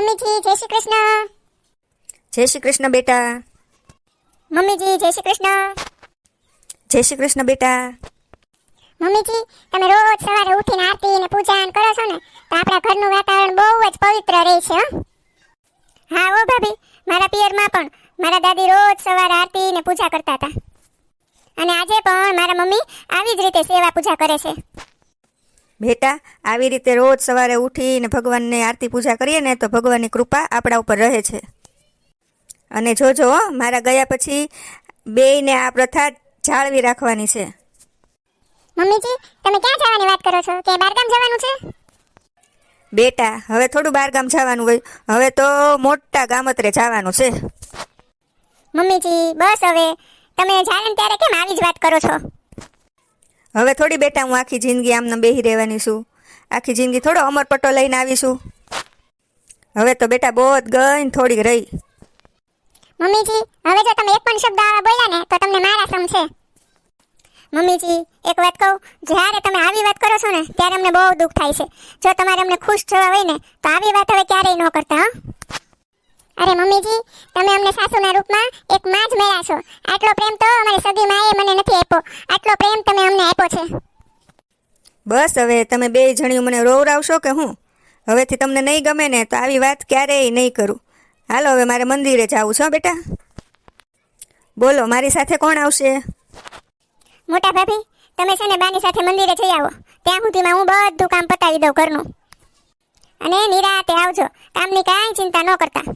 મમ્મીજી જય શ્રી કૃષ્ણ. જય શ્રી કૃષ્ણ બેટા. મમ્મીજી જય શ્રી કૃષ્ણ. જય શ્રી કૃષ્ણ બેટા. મમ્મીજી તમે રોજ સવારે ઉઠીને આરતી ને પૂજા ને કરો છો ને તો આપણા ઘરનું વાતાવરણ બહુ જ પવિત્ર રહે છે હા. ઓ ભાભી મારા પિયરમાં પણ મારા દાદી રોજ સવારે આરતી ને પૂજા કરતા હતા. અને આજે પણ મારા મમ્મી આવી જ રીતે સેવા પૂજા કરે છે. બેટા આવી રીતે રોજ સવારે ઉઠીને ભગવાનને આરતી પૂજા કરીએ ને તો ભગવાનની કૃપા આપણા ઉપર રહે છે. અને જોજો હો, મારા ગયા પછી બેયને આ પ્રથા જાળવી રાખવાની છે. મમ્મીજી તમે ક્યાં જવાની વાત કરો છો? કે બારગામ જવાનું છે? બેટા હવે થોડું બહાર ગામ જવાનું હોય. હવે તો મોટા ગામત્રે જવાનું છે. મમ્મીજી બસ હવે. તમે જાણે ત્યારે કેમ આવી જ વાત કરો છો? હવે થોડી બેટા હું આખી જિંદગી આમને બેહી રહેવાની છું. આખી જિંદગી થોડો અમરપટ્ટો લઈને આવીશું હવે તો બેટા બહુ જ ગઈ ને થોડીક રહી. મમ્મીજી, હવે જો તમે એક પણ શબ્દ આવા બોલ્યા ને, તો તમને મારા સમ છે. મમ્મીજી, એક વાત કહું, જ્યારે તમે આવી વાત કરો છો ને, ત્યારે અમને બહુ દુઃખ થાય છે. જો તમારે અમને ખુશ જોવા હોય ને, તો આવી વાત હવે ક્યારેય ન કરતા, હં? અરે મમ્મીજી તમે અમને સાસુના રૂપમાં એક માં જ મળ્યા છો. આટલો પ્રેમ તો અમારી સગી માએ મને નથી આપ્યો. આટલો પ્રેમ તમે અમને આપ્યો છે. બસ હવે તમે બે જણીઓ મને રોવરાવશો કે હું? હવેથી તમને નહીં ગમે ને તો આવી વાત ક્યારેય નહીં કરું. હાલો હવે મારે મંદિરે જવું છે બેટા. બોલો મારી સાથે કોણ આવશે? મોટા ભાભી તમે છે ને બાની સાથે મંદિરે જઈ આવો. ત્યાં સુધીમાં હું બધું કામ પતાવી દઉં ઘરનું. અને નિરાતે આવજો. કામની કાંઈ ચિંતા ન કરતા.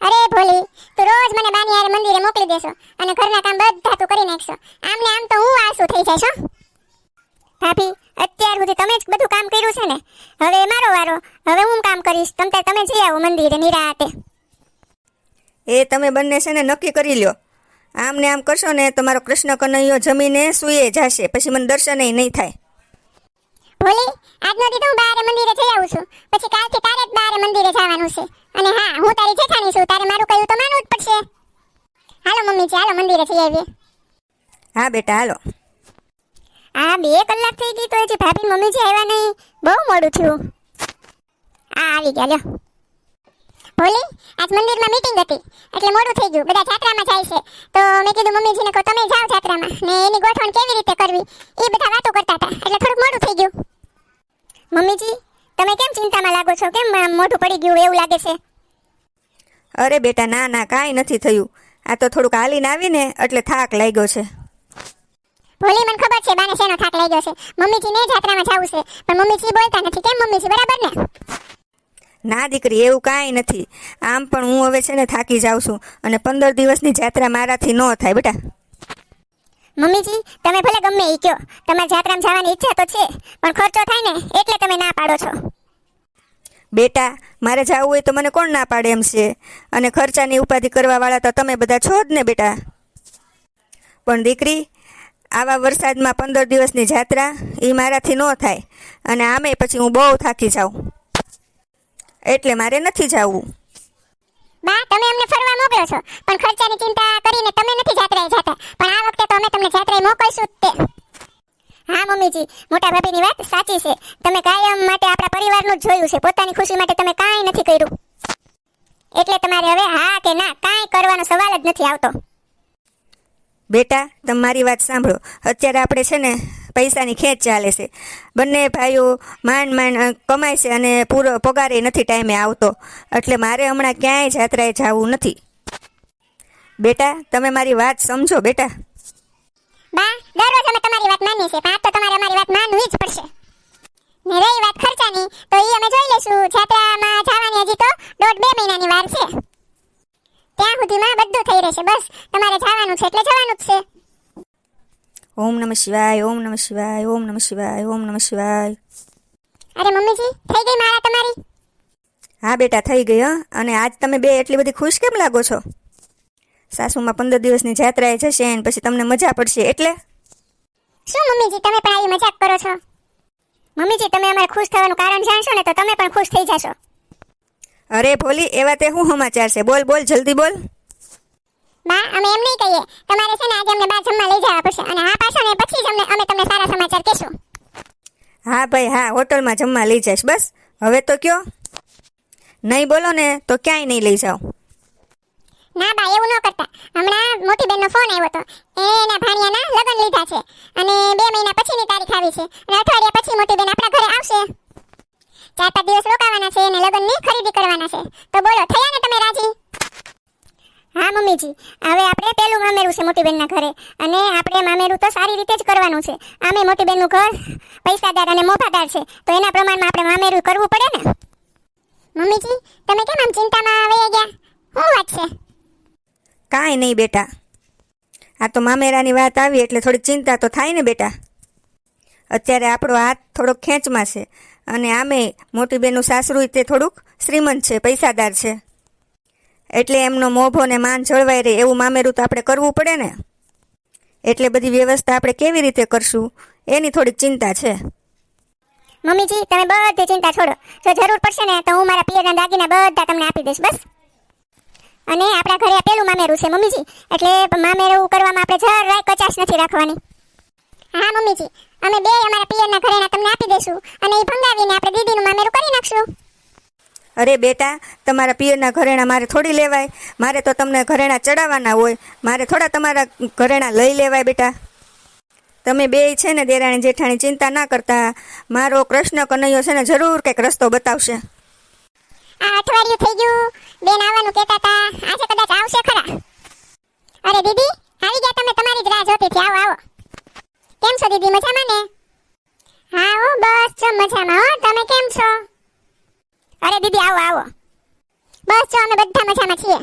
અરે ભોલી, તું રોજ મને બાની હારે મંદિરે મોકલી દેશો અને ઘરના કામ બધા તું કરી નાખશો. આમને આમ તો હું આળસુ થઈ જઈશ, હો. ભાભી, અત્યાર સુધી તમે જ બધું કામ કર્યું છે ને? હવે મારો વારો. હવે હું કામ કરીશ? તમ તમે જઈ આવો મંદિરે નિરાતે એ તમે બંને છે ને નક્કી કરી લ્યો. આમ ને આમ કરશો ને તમારો કૃષ્ણ કનૈયો જમીને સૂઈએ જશે, પછી મને દર્શનય નહીં થાય. ભોલી આજનો દી તો હું બારે મંદિરે જઈ આવું છું. પછી કાલથી તારે જ બારે મંદિરે જવાનું છે. અને હા હું તારી જેઠાણી છું. તારે મારું કહ્યું તો માનવું જ પડશે. હાલો મમ્મી ચાલો મંદિરે જઈ આવીએ. હા બેટા હાલો. આ બે કલાક થઈ ગઈ તો હજી ભાભી મમ્મીજી આવ્યા નહીં. બહુ મોડું થયું. આ આવી ગયા લ્યો. ભોલી આજ મંદિરમાં મીટિંગ હતી. એટલે મોડું થઈ ગયું. બધા જાત્રામાં જાય છે. તો મેં કીધું મમ્મીજીને કહો તમે જાઓ જાત્રામાં. ને એની ગોઠવણ કેવી રીતે કરવી? એ બધા વાતો કરતા હતા. એટલે થોડુંક મોડું થઈ ગયું. મમ્મીજી તમે કેમ ચિંતામાં લાગો છો? કેમ મોઢું પડી ગયું એવું લાગે છે? અરે બેટા ના ના કાંઈ નથી થયું. આ તો થોડુંક હાલીને આવીને એટલે થાક લાગ્યો છે. ભોલી મને ખબર છે બાને શેનો થાક લાગ્યો છે. મમ્મીજીને જાત્રામાં જવું છે. પણ મમ્મીજી બોલતા નથી. કેમ મમ્મીજી બરાબર ને? ના દીકરી એવું કાંઈ નથી. આમ પણ હું હવે છે ને થાકી જાઉં છું. અને પંદર દિવસની જાત્રા મારાથી ન થાય બેટા. મમ્મીજી, તમે ભલે ગમે એ કયો. તમારે જાત્રામાં જવાની ઈચ્છા તો છે, પણ ખર્ચો થાય ને એટલે તમે ના પાડો છો. બેટા, મારે જવું હોય તો મને કોણ ના પાડે એમ છે? અને ખર્ચાની ઉપાધિ કરવાવાળા તો તમે બધા છો જ ને બેટા. પણ દીકરી, આવા વરસાદમાં પંદર દિવસની જાત્રા એ મારાથી ન થાય. અને આમે પછી હું બહુ થાકી જાઉં. એટલે મારે નથી જવું. બા, તમે અમને ફરવા મોકલો છો. પણ ખર્ચાની ચિંતા કરીને તમે નથી જાત્રાએ જતા. પણ આ વખતે તો અમે તમને જાત્રાએ મોકલશું તે. હા, મમ્મીજી, મોટા ભાભીની વાત સાચી છે. તમે કાયમ માટે આપણા પરિવારનું જ જોયું છે. પોતાની ખુશી માટે તમે કાંઈ નથી કર્યું. એટલે તમારે હવે હા કે ના કાંઈ કરવાનો સવાલ જ નથી આવતો. બેટા તમારી વાત સાંભળો. અત્યારે આપણે છે ને પૈસાની ખેંચ ચાલે છે. બંને ભાઈઓ માંડ માંડ કમાય છે અને પૂરો પગારે નથી ટાઈમે આવતો. એટલે મારે હમણાં ક્યાંય જાત્રાએ જવું નથી. બેટા, તમે મારી વાત સમજો બેટા. બા દરરોજ અમે વાત માનીએ છીએ, પણ તો વાત માનવી જ પડશે. વાત ખર્ચાની, તો એ અમે જોઈ લેશું જાત્રામાં જવાની હજી તો દોઢ બે વાર છે. ત્યાં સુધીમાં બધું થઈ રહેશે, બસ, તમારે જવાનું છે એટલે જવાનું જ છે. ઓમ નમઃ શિવાય ઓમ નમઃ શિવાય ઓમ નમઃ શિવાય ઓમ નમઃ શિવાય. અરે મમ્મીજી થઈ ગઈ માળા તમારી? હા બેટા થઈ ગઈ હં. અને આજ તમે બે એટલી બધી ખુશ કેમ લાગો છો? સાસુમાં પંદર દિવસની જાત્રાએ જશે ને પછી તમને મજા પડશે એટલે? શું મમ્મીજી તમે પણ આવી મજાક કરો છો? મમ્મીજી તમે અમારે ખુશ થવાનું કારણ જાણશો ને તો તમે પણ ખુશ થઈ જશો. અરે ભોલી એવા તે શું સમાચાર છે? બોલ બોલ જલ્દી બોલ. બા અમે એમ નહીં કહીએ. તમારે છે ને આજે અમને બહાર જમવા લઈ જવા પડશે. અને હા પાછો ને પછી જ અમને અમે તમને સારા સમાચાર કહેશું. હા ભાઈ હા હોટલમાં જમવા લઈ જઈશ બસ. હવે તો કયો? નહીં બોલો ને તો ક્યાંય નહીં લઈ જાઓ. ના બા એવું ન કરતા. હમણાં મોટી બેનનો ફોન આવ્યો હતો એના ભાણિયાના લગ્ન લીધા છે. અને બે મહિના પછીની તારીખ આવી છે. અને અઠવાડિયા પછી મોટી બેન આપણા ઘરે આવશે. ચાર પાંચ દિવસ રોકાવાના છે અને લગ્નની ખરીદી કરવાના છે. તો બોલો થયા ને તમે રાજી? હા, મમ્મીજી. હવે આપણે પહેલું મામેરું છે મોટી બેનના ઘરે. અને આપણે મામેરું તો સારી રીતે જ કરવાનું છે. આમે મોટી બેનનું ઘર, પૈસાદાર અને મોભાદાર છે. તો એના પ્રમાણમાં આપણે મામેરું કરવું પડે ને? મમ્મીજી, તમે કેમ આમ ચિંતામાં આવી ગયા? શું વાત છે? કાંઈ નહીં બેટા. આ તો મામેરાની વાત આવી એટલે થોડીક ચિંતા તો થાય ને બેટા. અત્યારે આપણો હાથ થોડોક ખેંચમાં છે. અને આમે મોટી બેનનું સાસરું તે થોડુંક શ્રીમંત છે, પૈસાદાર છે. એટલે એમનો મોભો ને માન જળવાઈ રહે, એવું મામેરું તો આપણે કરવું પડે ને. એટલે બધી વ્યવસ્થા આપણે કેવી રીતે કરશું, એની થોડીક ચિંતા છે. મમ્મીજી, તમે બધી ચિંતા છોડો. જો જરૂર પડશે ને, તો હું મારા પિયરના દાગીના બધા તમને આપી દઈશ, બસ. અને આપણા ઘરે પેલું મામેરું છે, મમ્મીજી. એટલે મામેરું કરવામાં આપણે જરાય કચાશ નથી રાખવાની. હા, મમ્મીજી. અમે બે અમારા પિયરના ઘરેના તમને આપી દઈશું. અને એ ભંગાવીને આપણે દીદીનું મામેરું કરી નાખશું. અરે બેટા, તમારા પિયરના ઘરેણા મારે થોડી લેવાય. મારે તો તમને ઘરેણા ચડાવવાના હોય. મારે થોડા તમારા ઘરેણા લઈ લેવાય બેટા. તમે બે છે ને દેરાણી જેઠાણી, ચિંતા ના કરતા. મારો કૃષ્ણ કનૈયો છે ને જરૂર કંઈક રસ્તો બતાવશે. આ અઠવાડિયું થઈ ગયું. બેન આવવાનું કહેતા હતા આજે કદાચ આવશે ખરા. અરે દીદી, આવી ગયા તમે તમારી જ રાહ જોતી હતી આવો આવો. કેમ છો દીદી? મજામાં ને? હા, હું, બસ જો મજામાં. હો, તમે કેમ છો? અરે દીદી, આવો આવો. બસ જો અમે બધા મજામાં છીએ.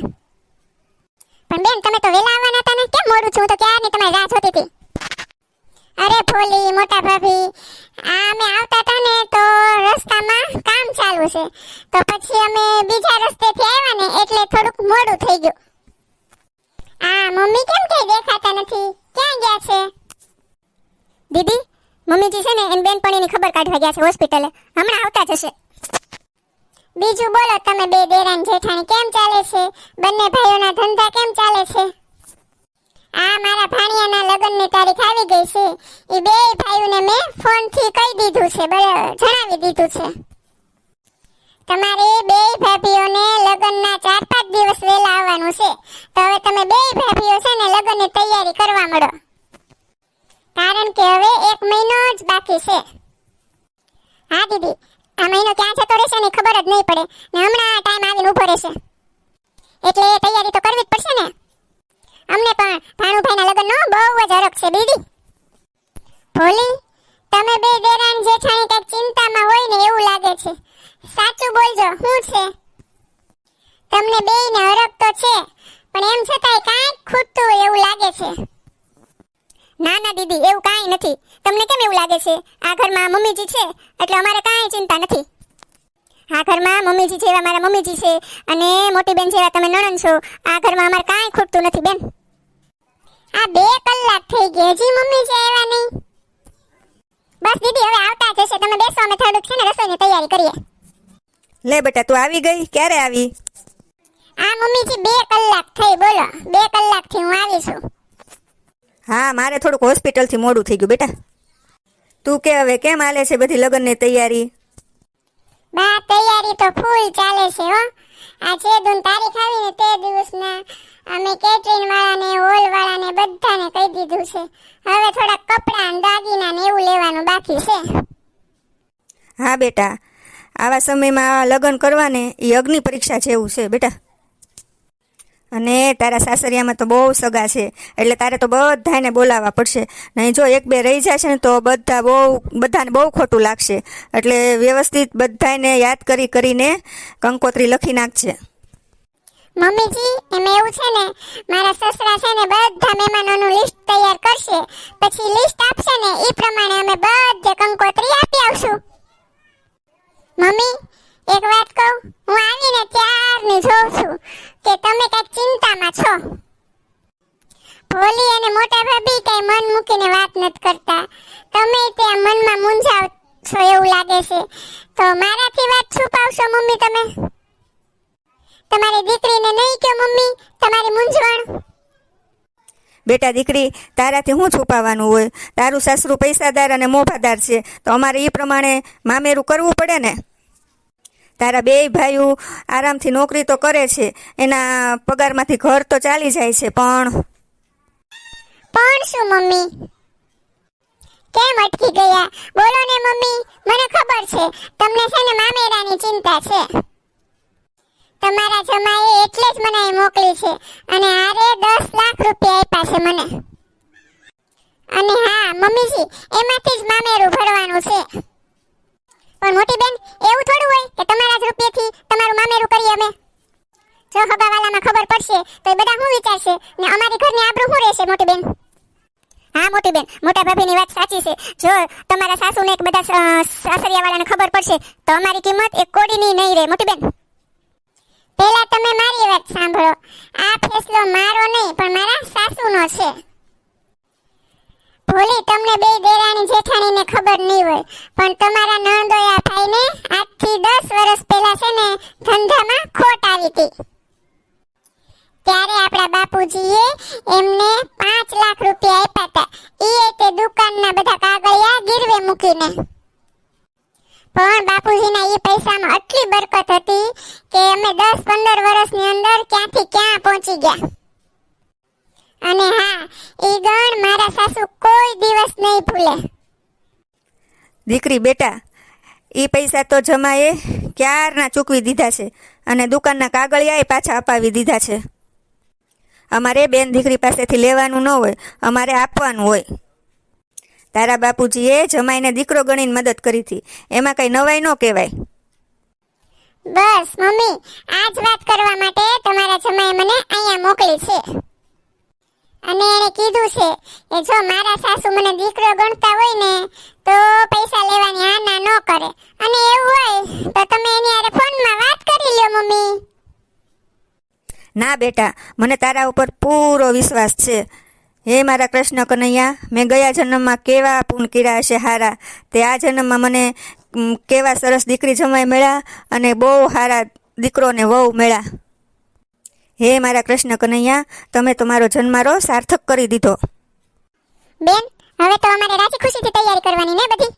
પણ બેન, તમે તો વેલા આવવાના હતા ને? કેમ મોડું છું? તો ક્યારની તમારી રાહ જોતી હતી? અરે ફોલી, મોટા ભાભી, આ અમે આવતા હતા ને તો રસ્તામાં કામ ચાલુ છે. તો પછી અમે બીજા રસ્તેથી આવ્યા ને એટલે થોડુંક મોડું થઈ ગયું. આ મમ્મી કેમ કઈ દેખાતા નથી? ક્યાં ગયા છે? દીદી, મમ્મીજી છે ને, એન બેનપણીની ખબર કાઢવા ગયા છે હોસ્પિટલે. હમણાં આવતા જ હશે. બીજું બોલો, તમે બે દેરાન જેઠાણી કેમ ચાલે છે? બંને ભાઈઓના ધંધા કેમ ચાલે છે? આ મારા ભાણિયાના લગ્નની તારીખ આવી ગઈ છે. એ બે ભાઈઓને મેં ફોનથી કહી દીધું છે જણાવી દીધું છે. તમારે બે ભાભીઓને લગ્નના ચાર પાંચ દિવસ વહેલા આવવાનું છે. તો હવે તમે બે ભાભીઓ છે ને લગ્નની તૈયારી કરવા મળો. કારણ કે હવે એક મહિનો જ બાકી છે. હા, દીદી. આ મહિનો ક્યાં જતો રહેશે ને ખબર જ નહીં પડે. ને હમણાં ટાઈમ આવીને ઊભો રહેશે. એટલે તૈયારી તો કરવી જ પડશે ને. અમને પણ ભાણુભાઈના લગ્નનો બહુ જ હરખ છે દીદી ભોલી, તમે બે દેરાણ જેઠાણી કંઈક ચિંતામાં હોય ને એવું લાગે છે. સાચું બોલજો, શું છે? તમને બેયને હરખ તો છે, પણ એમ છતાંય કાંઈક ખૂટતું એવું લાગે છે. દીદી એવું કાંઈ નથી. તમને કેમ એવું લાગે છે? આ ઘરમાં મમ્મીજી છે? એટલે અમારે કાંઈ ચિંતા નથી. આ ઘરમાં મમ્મીજી જેવા મારા મમ્મીજી છે. અને મોટી બેન જેવા તમે નણંદ છો. આ ઘરમાં અમારે કાંઈ ખૂટતું નથી બેન. આ બે કલાક થઈ ગઈ હજી મમ્મીજી આવ્યા નહીં. બસ દીદી હવે આવતા જ હશે. તમે બેસો અમે થોડુંક છે ને રસોઈની તૈયારી કરીએ. લે બેટા તું આવી ગઈ? ક્યારે આવી? આ મમ્મીજી બે કલાક થઈ બોલો. બે કલાકથી હું આવી છું. હા મારે થોડુંક હોસ્પિટલથી મોડું થઈ ગયું બેટા. તું કે હવે કેમ હાલે છે બધી લગ્નની તૈયારી? બા તૈયારી તો ફૂલ ચાલે છે હો. આ જે દુન તારીખ આવી ને તે દિવસના અમે કેટરિંગ વાળાને હોલ વાળાને બધાને કહી દીધું છે. હવે થોડા કપડાં અને દાગીના ને એવું લેવાનું બાકી છે. હા બેટા. આવા સમયમાં લગ્ન કરવાને એ અગ્નિ પરીક્ષા જેવું છે બેટા. અને તારા સાસરિયામાં તો બહુ સગા છે, એટલે તારે તો બધાને બોલાવવા પડશે. નહીં જો એક બે રહી જશે ને તો બધા બહુ, બધાને બહુ ખોટું લાગશે. એટલે વ્યવસ્થિત બધાને યાદ કરી કરીને કંકોત્રી લખી નાખજે. મમ્મીજી, એમાં એવું છે ને, મારા સસરા છે ને બધા મહેમાનોનું લિસ્ટ તૈયાર કરશે. પછી લિસ્ટ આપશે ને, એ પ્રમાણે અમે બધે કંકોત્રી આપી આવશું. મમ્મી એક વાત કહું? હું આવીને ત્યારની જોઉં છું કે તમે કંઈક ચિંતામાં છો. ભોલી અને મોટા ભાભી કઈ મન મૂકીને વાત નથી કરતા. તમે ત્યાં મનમાં મૂંઝાવ છો એવું લાગે છે. તો મારાથી વાત છુપાવશો મમ્મી તમે? તમારી દીકરીને નહીં કે મમ્મી? તમારી મૂંઝવણ? બેટા દીકરી, તારાથી શું છુપાવવાનું હોય? તારું સાસરું પૈસાદાર અને મોભાદાર છે. તો અમારે એ પ્રમાણે મામેરું કરવું પડે ને? તારા બે ભાઈઓ આરામથી નોકરી તો કરે છે. એના પગારમાંથી ઘર તો ચાલી જાય છે, પણ પણ શું મમ્મી? કેમ અટકી ગયા? બોલો ને મમ્મી, મને ખબર છે, તમને છે ને મામેરાની ચિંતા છે. તમારા જમાએ એટલે જ મને મોકલી છે, અને આરે દસ લાખ રૂપિયા આપ્યા છે મને. અને હા, મમ્મીજી, એમાંથી જ મામેરું ભરવાનું છે. પણ મોટી બેન, એવું થોડું હોય કે તમારા જ રૂપિયાથી તમારું મામેરું કરીએ અમે. જો હગાવાલામાં ખબર પડશે, તો એ બધા શું વિચારશે? ને અમારી ઘરની આબરૂ શું રહેશે, મોટી બેન? હા, મોટી બેન, મોટા ભાભીની વાત સાચી છે. જો તમારા સાસુને એક બધા સાસરિયાવાળાને ખબર પડશે, તો અમારી કિંમત એક કોડીની નહીં રહે, મોટી બેન. પહેલા તમે મારી વાત સાંભળો. આ ફેસલો મારો નહીં, પણ મારા સાસુનો છે. ભોલી, તમને બે દેરાણી જેઠાણીને ખબર નહીં હોય, પણ તમારા નણદોયા ભાઈને આજથી દસ વર્ષ પહેલા છે ને, ધંધામાં ખોટ આવી હતી. ત્યારે આપણા બાપુજીએ એમને પાંચ લાખ રૂપિયા આપ્યા હતા. એ તે દુકાનના બધા કાગળિયા ગીરવે મૂકીને. પણ બાપુજીના એ પૈસામાં આટલી બરકત હતી કે અમે દસ પંદર વર્ષની અંદર ક્યાંથી ક્યાં પહોંચી ગયા. અને હા એ ગણ મારા સાસુ કોઈ દિવસ નહીં ભૂલે. દીકરી બેટા એ પૈસા તો જમાએ ક્યારના ચૂકવી દીધા છે અને દુકાનના કાગળિયાએ પાછા અપાવી દીધા છે. અમારે બેન દીકરી પાસેથી લેવાનું ન હોય અમારે આપવાનું હોય. તારા બાપુજીએ જમાઈને દીકરો ગણીને મદદ કરી હતી એમાં કઈ નવાઈ ન કહેવાય. બસ મમ્મી આ જ વાત કરવા માટે તમારા જમાએ મને અહીંયા મોકલી છે. અને એણે કીધું છે કે જો મારા સાસુ મને દીકરો ગણતા હોય ને, તો પૈસા લેવાની આના ન કરે. અને એવું હોય, તો તમે એની હારે ફોનમાં વાત કરી લ્યો, મમ્મી. ના બેટા, મને તારા ઉપર પૂરો વિશ્વાસ છે. હે મારા કૃષ્ણ કનૈયા મેં ગયા જન્મમાં કેવા પૂન કર્યા હશે હારા. તે આ જન્મમાં મને કેવા સરસ દીકરી જમાઈ મળ્યા અને બહુ સારા દીકરોને વહુ મળ્યા. હે મારા કૃષ્ણ કનૈયા તમે તો મારો જન્મારો સાર્થક કરી દીધો. બેન હવે તો અમારે રાજી ખુશીથી તૈયારી કરવાની ને બધી?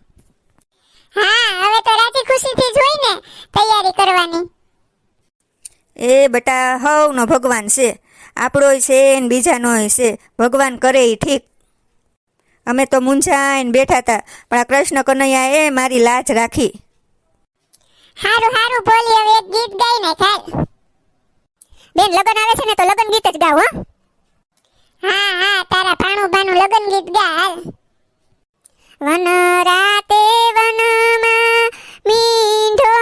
હા હવે તો રાજી ખુશીથી જોઈને તૈયારી કરવાની. એ બટા હવનો ભગવાન છે. આપણોય છે ને બીજાનોય છે. ભગવાન કરે એ ઠીક. અમે તો મૂંઝાઈને બેઠા હતા પણ આ કૃષ્ણ કનૈયાએ મારી લાજ રાખી. હારું હારું બોલી હવે એક ગીત ગાઈ ને ખાલ બેન લગન આવે છે ને તો લગન ગીત જ ગાવ હો. હા હા તારા ભાણું ભાણું લગન ગીત ગા હાલ. વન રાતે વનમાં મીંઢોળ